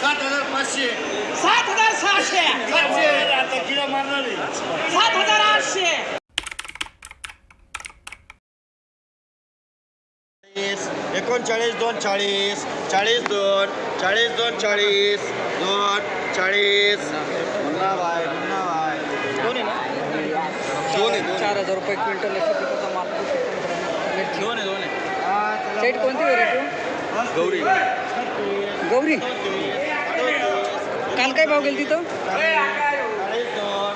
सात हजार पाचशे. सात हजार सहाशे. सातशे. आता किलो मारणार. आहे. सात हजार आठशे. एकोणचाळीस दोन चाळीस चाळीस दोन चाळीस दोन चाळीस दोन चाळीस. मुन्ना बाय मुन्ना बाय दोन आहे ना? दोन आहे दोन चार हजार रुपये क्विंटल दोन आहे दोन आहे सेट कोणती व्हरायटी गौरी. गौरी. काल काय भाव गेली तिथं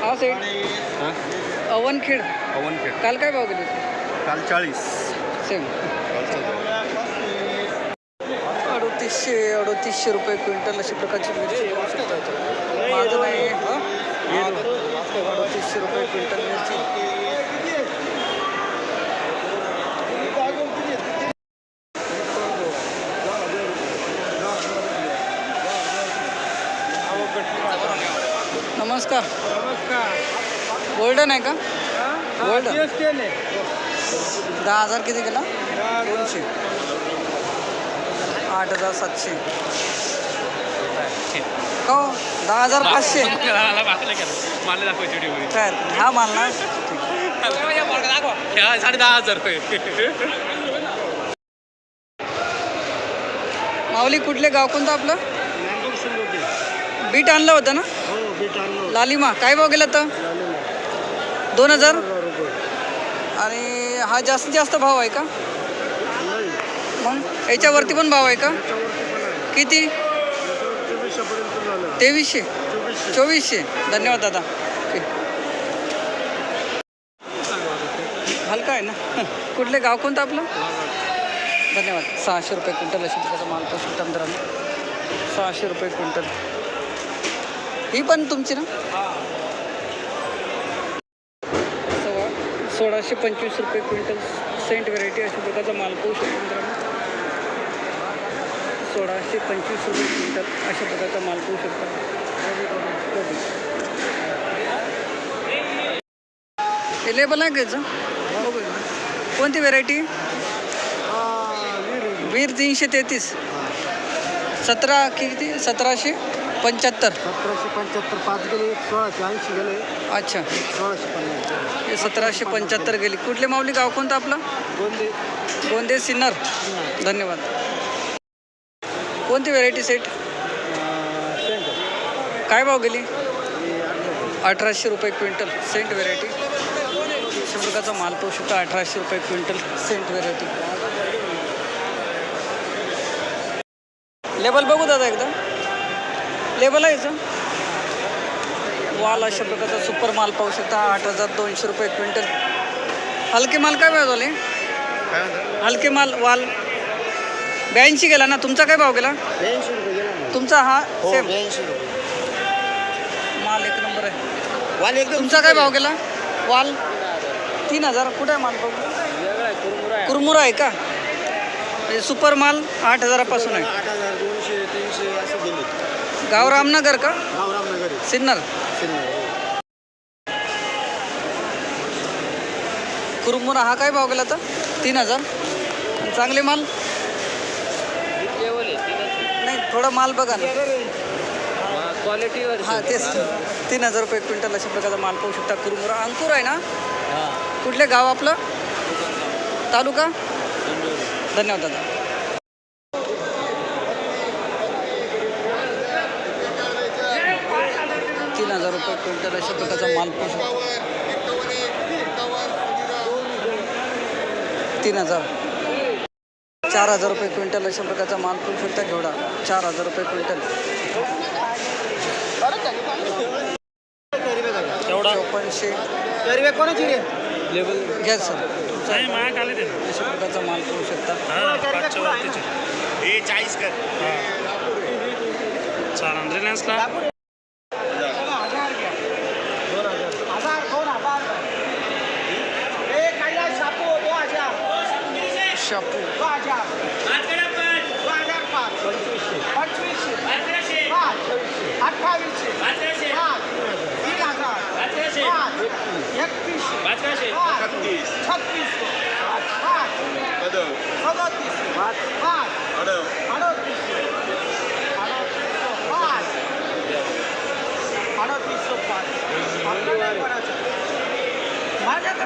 हा? सेट अवनखेड. पवनखेड काल काय भाव गेली काल चाळीस. सेम. अडोतीसशे अडोतीसशे रुपये क्विंटल अशा प्रकारची मिरची. माझं नाही हं? अडोतीसशे रुपये क्विंटल मिरची. नमस्कार गोल्डन आहे का गोल्डन दहा हजार किती केला दोनशे आठ हजार सातशे हो दहा हजार पाचशे काय हा माल ना साडे दहा हजार माऊली कुठले गाव कोणतं आपलं बीट आणलं होतं ना लालिमा काय भाव गेला तर? दोन हजार? आणि हा जास्तीत जास्त भाव आहे का? मग याच्यावरती पण भाव आहे का? किती? तेवीसशे. चोवीसशे. धन्यवाद दादा. हलका आहे ना? कुठले गाव कोणतं आपलं? धन्यवाद. सहाशे रुपये क्विंटल अशी त्याचा माल पाहू मित्रांनो. सहाशे रुपये क्विंटल. ही पण तुमची ना? सव्वा सोळाशे पंचवीस रुपये क्विंटल सेंट व्हरायटी अशा प्रकारचा माल पाहू शकतो मित्रांनो. सोळाशे पंचवीस रुपये क्विंटल अशा प्रकारचा माल पाहू शकता. लेबल आहे का. कोणती व्हरायटी? वीर तीनशे तेहतीस. सतरा किती? सतराशे? पंच्याहत्तर. सतराशे पंच्याहत्तर पाच गेले सोळाशे ऐंशी गेले. अच्छा. सोळाशे पन्नास हे सतराशे पंच्याहत्तर गेली. कुठले माऊली गाव कोणतं आपलं? गोंदे. गोंदे सिन्नर. धन्यवाद. कोणती व्हेरायटी सेट. काय भाव गेली? अठराशे. रुपये क्विंटल. सेंट व्हेरायटी अशा प्रकारचा माल पाहू शकतो अठराशे रुपये क्विंटल सेंट व्हेरायटी लेबल बघू दादा एकदा. लेबल आहे याचं. वाल अशा प्रकारचा सुपर माल पाहू शकता. आठ हजार दोनशे रुपये क्विंटल. हलके माल काय भाव झाले? हलके माल वाल. ब्याऐंशी गेला ना? तुमचा काय भाव गेला? तुमचा हा हो सेम रुपये. माल एक नंबर आहे. वाल एकदम तुमचा काय भाव गेला? वाल. तीन हजार. कुठे आहे माल भाऊ? कुरमुरा आहे. का? म्हणजे सुपर माल आठ हजारापासून आहे आठ हजार दोनशे तीनशे असं गेले गाव रामनगर का? गावरामनगर आहे. सिन्नर. सिन्नर, हो. कुरमुरा हा काय भाव गेला तर तीन हजार. आणि चांगले माल? नाही थोडा माल बघा ना. क्वालिटीवर हां तेच तीन हजार रुपये क्विंटल अशा प्रकारचा माल पाहू शकता. कुरमुरा अंकुर आहे ना? कुठले गाव आपलं? तालुका? धन्यवाद दादा. क्विंटल अशा प्रकारचा माल पाहू शकतो? तीन हजार. चार हजार रुपये क्विंटल अशा प्रकारचा माल पाहू शकता. घेवडा. चार हजार रुपये क्विंटल. रे? घ्या सर. अशा प्रकारचा माल पाहू शकता. हे चाळीस कर चालेल रिलायन्सला हजार दोन हजार ए कैलास शापू दो हजार शापू दो हजार दो हजार पाच पंचवीसशे पाच अठ्ठावीसशे पाच तीन हजार पाच एकतीसशे पाच छत्तीसशे पाच सदतीस पाच अडतीसशे अडतीसशे पाच पाच आपल्याला करायचं. माझ्याकडे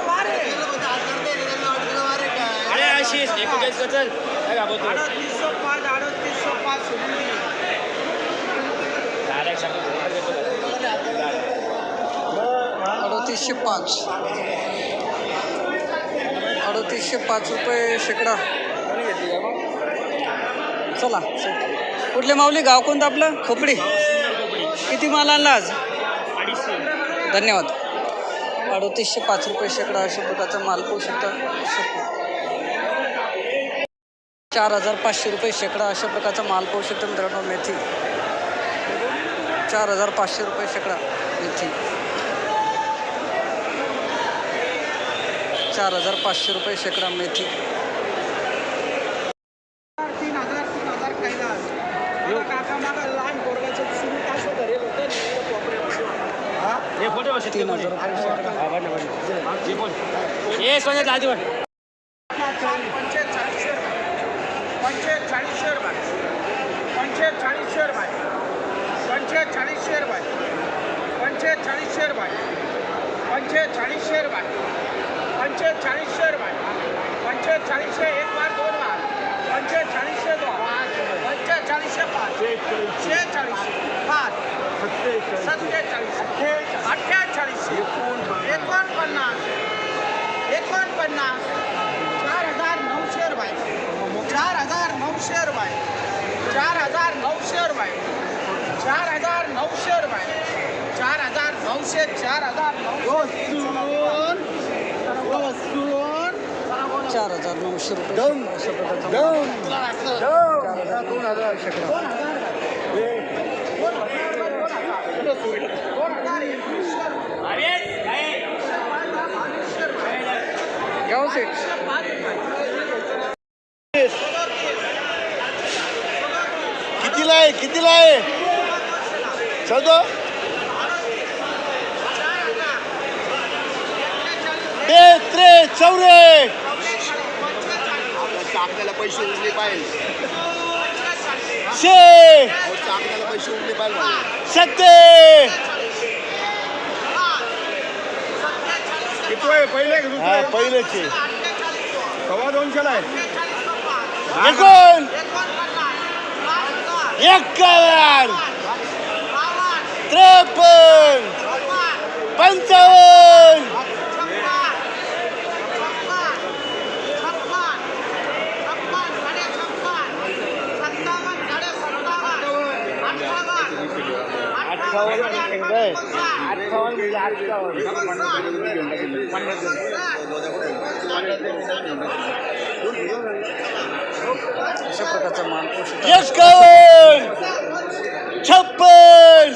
वार आहे अरे आशिष एकोणचाळीस का चल काय घाबरतो अडतीसशे पाच अडतीसशे पाच सोडून दे. डायरेक्ट अडतीसशे पाच अडतीसशे पाच रुपये शेकडा. चला चल. कुठले माऊली गाव कोणतं आपलं? खोपडी. किती माल आणला आज? धन्यवाद. अडतीसशे पाच रुपये शेकडा अशा प्रकारचा माल पाहू शकता. चार हजार पाचशे रुपये शेकडा अशा प्रकारचा माल पाहू शकतो मित्रांनो मेथी. चार हजार पाचशे रुपये शेकडा मेथी. चार हजार पाचशे रुपये शेकडा मेथी तीन हजार तीन हजार कैलास. मला काका मागा लहान पोरगाचं सुरू कसं धरेल होतं पंचेचाळीसशे रुपये. पंचेचाळीसशे एक बार दोन बार पंचेचाळीसशे दोन. पंचेचाळीसशे पाच. शेहेचाळीसशे. पाच. सत्तेचाळीस. अठ्ठेचाळीसशे एकोणपन्नास. एकोणपन्नास. चार हजार नऊशे रुपये. चार हजार नऊशे रुपये. चार हजार नऊशे रुपये. चार हजार नऊशे रुपये. चार हजार नऊशे चार हजार नऊशे चार हजार नऊशे रुपये. दोन हजार कितीला आहे? कितीला आहे? चौदा बे त्रे चौरे. आपल्याला पैसे उरले पाहिजे. शे! आपल्याला पैसे उरले पाहिजे सत्ते किती आहे? पहिले हा पहिलेच. आहे सव्वा दोनशेला आहे. एकूण! एक्कावन्न त्रेपन्न! अशा प्रकारचा शकता एक्कावन्न छप्पन!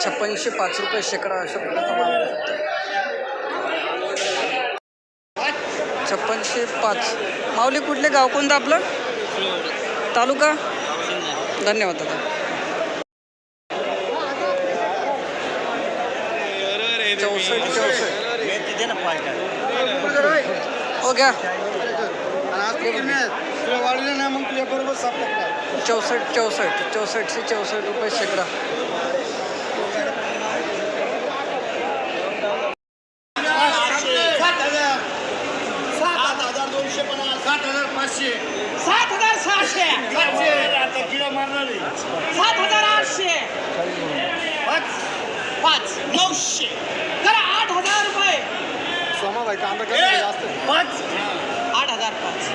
छप्पनशे पाच रुपये शेकडा अशा प्रकारचा शकता छप्पनशे पाच. माऊली कुठले गाव? कोणतं आपलं? तालुका? धन्यवाद दादा चौसष्ट चौसष्ट हो घ्या वाढले ना मग तुझ्या बरोबर चौसष्ट चौसष्ट चौसष्टशे चौसष्ट रुपये शेकडा सात हजार दोनशे हजार पाचशे सात हजार सहाशे आता मारणार सात हजार आठशे पाच नऊशे करा आठ हजार रुपये सोमाबाई कांदा कमी जास्त पाच. आठ हजार पाच.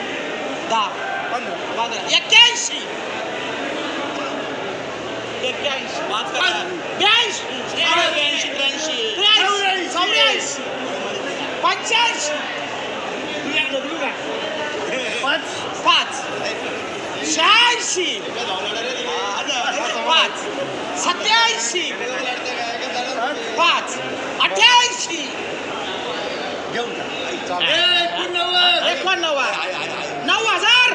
दहा. पंधरा. पंधरा. एक्क्याऐंशी. एक्क्याऐंशी. ब्याऐंशी. ब्याऐंशी. त्र्याऐंशी. चौऱ्याऐंशी. पंच्याऐंशी. पाच. पाच. शहाऐंशी. पाच. सत्याऐंशी. पाच. अठ्ठ्याऐंशी. एकोणनव्वद. नऊ हजार.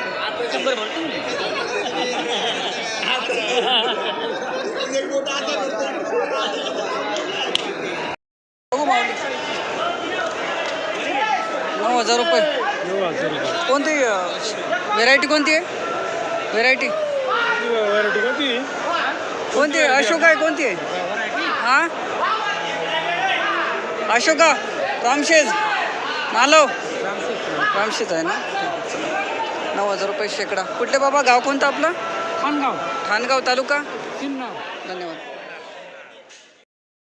नऊ हजार रुपये. कोणती व्हेरायटी कोणती आहे? व्हेरायटी व्हरायटी कोणती कोणती आहे? अशोक आहे कोणती आहे? हा? अशोका रामशेज. नालव रामशेज आहे ना? नऊ हजार रुपये शेकडा. कुठले बाबा? गाव कोणतं आपलं? खानगाव. ठाणगाव तालुका? सिन्नर.